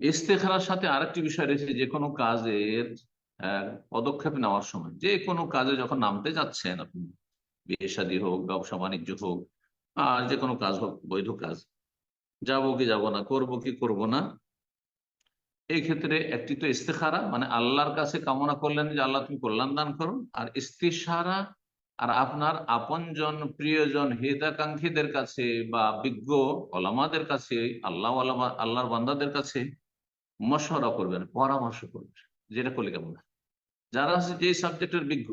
ইস্তেখারার সাথে আরেকটি বিষয় রয়েছে, যে কোনো কাজের পদক্ষেপ নেওয়ার সময়, যে কোনো কাজে যখন নামতে যাচ্ছেন আপনি, বিয়ে শাদী হোক ব্যবসা বাণিজ্য হোক আর যে কোনো কাজ হোক, বৈধ কাজ, যাব কি যাব না, করব কি করব না এই ক্ষেত্রে একটি তো ইস্তেখারা মানে আল্লাহর কাছে কামনা করলেন যে আল্লাহ তুমি কল্যাণ দান করুন আর ইস্তিসারা আর আপনার আপনজন, প্রিয়জন, হিতাকাঙ্ক্ষীদের কাছে বা বিজ্ঞ ওলামাদের কাছে, আল্লাহ আল্লাহর বান্দাদের কাছে মশওয়ারা করবেন পরামর্শ করবেন যেটা করলে কেমন? যারা আছে যে সাবজেক্টের বিজ্ঞ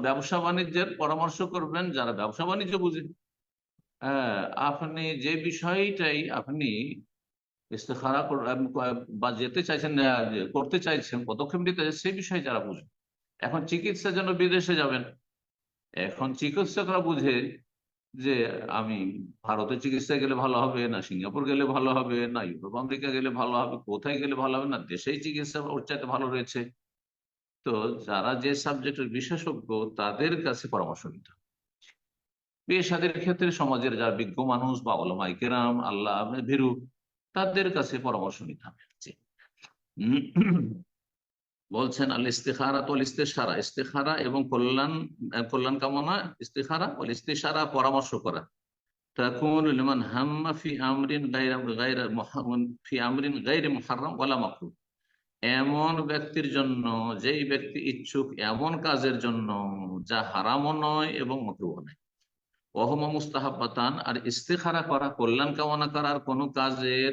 ব্যবসা- বাণিজ্যের পরামর্শ করবেন যারা ব্যবসা বাণিজ্য বুঝে হ্যাঁ, আপনি যে বিষয়টাই আপনি ইস্তেখারা বা যেতে চাইছেন করতে চাইছেন পদক্ষেপ নিতে সেই বিষয়ে যারা বুঝে এখন চিকিৎসার জন্য বিদেশে যাবেন এখন চিকিৎসকরা বুঝে যে আমি ভারতে চিকিৎসায় গেলে ভালো হবে, না সিঙ্গাপুর গেলে ভালো হবে, না ইউরোপ, আমেরিকা গেলে ভালো হবে, কোথায় গেলে ভালো হবে, না দেশেই চিকিৎসা ওর চাইতে ভালো রয়েছে। তো যারা যে সাবজেক্টের বিশেষজ্ঞ, তাদের কাছে পরামর্শ নিতে হবে। বিয়ে শাদীর ক্ষেত্রে সমাজের যারা বিজ্ঞ মানুষ বা ওলামাই কেরাম আল্লাহ ভীরু, তাদের কাছে পরামর্শ নিতে হবে। বলছেন আল ইস্তেখারা তো ইস্তেসারা ইস্তেখারা এবং কল্যাণ কল্যাণ কামনা, ইস্তেখারা ও ইস্তেসারা পরামর্শ করা। তাকুন ফি আমরিন গায়রা এমন ব্যক্তির জন্য, যেই ব্যক্তি ইচ্ছুক এমন কাজের জন্য, যা হারামও নয় এবং মকরুহ নয়। ওহমা মুস্তাহাবাতান আর ইস্তেখারা করা, কল্যাণ কামনা করার কোনো কাজের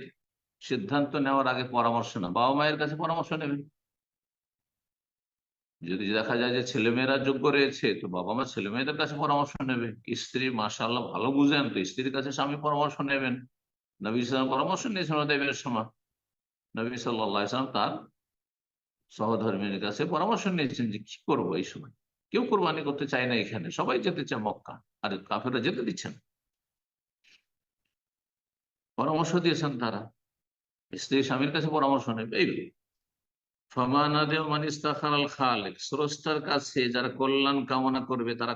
সিদ্ধান্ত নেওয়ার আগে পরামর্শ না বাবা মায়ের কাছে পরামর্শ নেবেন। যদি দেখা যায় যে ছেলেমেয়েরা যোগ্য রয়েছে, তো বাবা মা ছেলে মেয়েদের কাছে পরামর্শ নেবে। স্ত্রী মাশাআল্লাহ ভালো বুঝেন তো, স্ত্রীর কাছে স্বামী পরামর্শ নেবেন। নবী সালাম পরামর্শ নিয়েছেন দেবের সময় নবী সাল্লাম তার সহধর্মীর কাছে পরামর্শ নিয়েছেন যে কি করব এই সময়? কেউ কোরবানি করতে চায় না এখানে, সবাই যেতে চায় মক্কা। আর কাফেরা যেতে দিচ্ছেন। পরামর্শ দিয়েছেন তারা। স্ত্রী স্বামীর কাছে পরামর্শ নেবে, এই স্রষ্টার কাছে যারা কল্যাণ কামনা করবে, তারা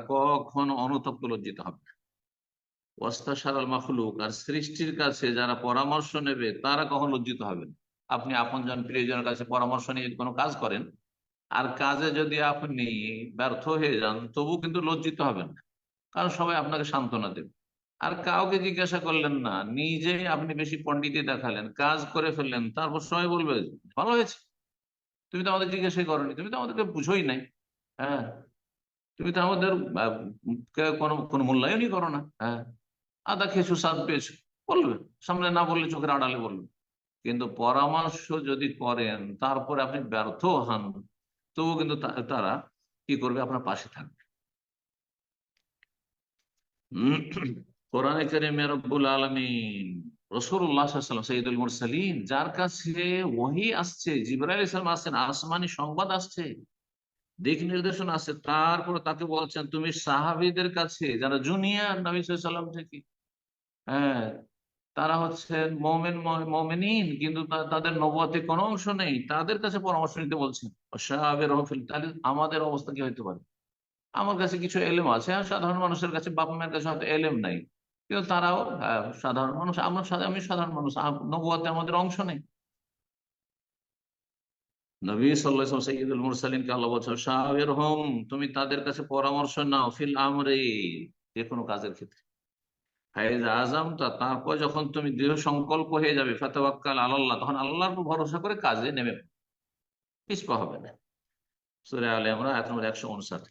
অনুতপ্ত লজ্জিত হবে আর সৃষ্টির কাছে যারা পরামর্শ নেবে, তারা লজ্জিত প্রিয়জনের কাছে পরামর্শ নিয়ে কোনো কাজ করেন, আর কাজে যদি আপনি ব্যর্থ হয়ে যান, তবু কিন্তু লজ্জিত হবেন না। কারণ সবাই আপনাকে সান্ত্বনা দেবে। আর কাউকে জিজ্ঞাসা করলেন না নিজে আপনি বেশি পণ্ডিতি দেখালেন, কাজ করে ফেললেন, তারপর সবাই বলবে, ভালো হয়েছে। তুমি তো আমাদের জিজ্ঞাসাই করনি, তুমি তো আমাদেরকে বুঝোই নাই হ্যাঁ? তুমি তো আমাদের কোনো কোনো মূল্যায়নই করো না হ্যাঁ? আদা খেয়েছো স্বাদ পেয়েছ, বলবে, সামনে না বললে চোখের আড়ালে বলবে। কিন্তু পরামর্শ যদি করেন, তারপরে আপনি ব্যর্থ হন তবু কিন্তু তারা কি করবে? আপনার পাশে থাকবে। কোরআনে কারিমে রব্বুল আলমিন তারপরে তাকে বলছেন, তুমি সাহাবিদের কাছে, যারা জুনিয়র নবী সাল্লাম থেকে হ্যাঁ তারা হচ্ছেন মোমেন, মোমেনিন, কিন্তু তাদের নবতে কোনো অংশ নেই, তাদের কাছে পরামর্শ নিতে বলছেন। সাহাবের তাহলে আমাদের অবস্থা কি হতে পারে? আমার কাছে কিছু এলেম আছে সাধারণ মানুষের কাছে বাবা মায়ের কাছে হয়তো এলেম নাই। কিন্তু তারাও সাধারণ মানুষ, আমরা আমি সাধারণ মানুষ নবুয়াতে আমাদের অংশ নেই। নবী সাল্লাহ সঈদুল মুরসালিনকে আল্লাহ বলছেন সাহের হোম, তুমি তাদের কাছে পরামর্শ নাও, ফিল আমরে যে কোনো কাজের ক্ষেত্রে। ফাইজ আজম তা তারপর যখন তুমি দৃঢ় সংকল্প হয়ে যাবে, ফাতাওয়াক্কাল আল্লাহ তখন আল্লাহর উপর ভরসা করে কাজে নেমে। পিছপা হবে না। সুরে আলে আমরা এক নম্বর একশো উনষাট।